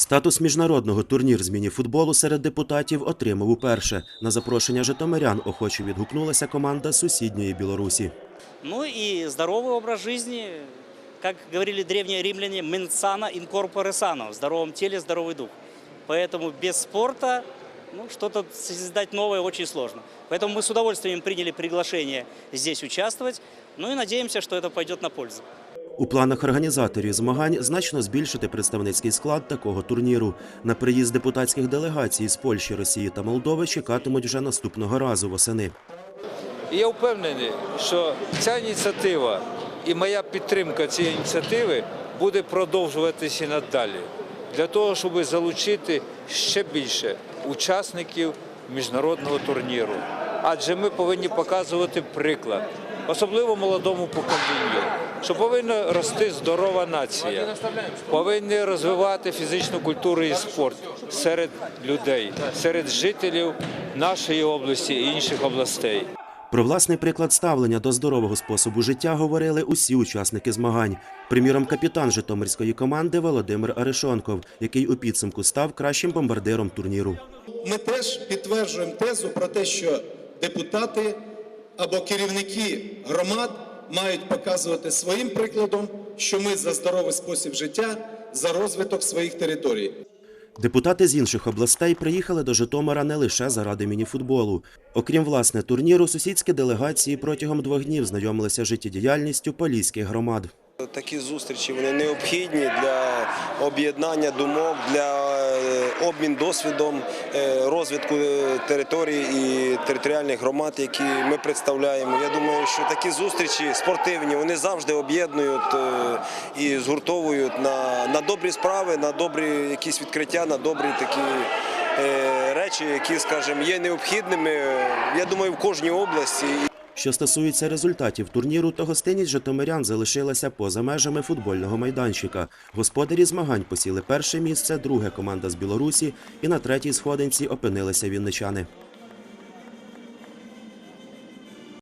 Статус міжнародного турнір з міні-футболу серед депутатів отримав уперше. На запрошення житомирян охоче відгукнулася команда з сусідньої Білорусі. Ну и здоровый образ жизни, как говорили древние римляне, менсана инкорпоре сано, в здоровом теле здоровый дух. Поэтому без спорта ну, что-то создать новое очень сложно. Поэтому мы с удовольствием приняли приглашение здесь участвовать, ну и надеемся, что это пойдет на пользу. У планах організаторів змагань значно збільшити представницький склад такого турніру. На приїзд депутатських делегацій з Польщі, Росії та Молдови чекатимуть вже наступного разу восени. Я впевнений, що ця ініціатива і моя підтримка цієї ініціативи буде продовжуватися надалі для того, щоб залучити ще більше учасників міжнародного турніру. Адже ми повинні показувати приклад, особливо молодому поколінню, що повинна рости здорова нація, повинні розвивати фізичну культуру і спорт серед людей, серед жителів нашої області і інших областей. Про власний приклад ставлення до здорового способу життя говорили усі учасники змагань. Приміром, капітан житомирської команди Володимир Арешонков, який у підсумку став кращим бомбардиром турніру. Ми теж підтверджуємо тезу про те, що депутати або керівники громад мають показувати своїм прикладом, що ми за здоровий спосіб життя, за розвиток своїх територій. Депутати з інших областей приїхали до Житомира не лише заради мініфутболу. Окрім власне турніру, сусідські делегації протягом двох днів знайомилися життєдіяльністю поліських громад. Такі зустрічі вони необхідні для об'єднання думок, для е, обмін досвідом, е, розвитку е, територій і територіальних громад, які ми представляємо. Я думаю, що такі зустрічі спортивні вони завжди об'єднують і згуртовують на, на добрі справи, на добрі якісь відкриття, на добрі такі. Речі, які, скажімо, є необхідними, я думаю, в кожній області. Що стосується результатів турніру, то гостиність житомирян залишилася поза межами футбольного майданчика. Господарі змагань посіли перше місце, друге команда з Білорусі і на третій сходинці опинилися вінничани.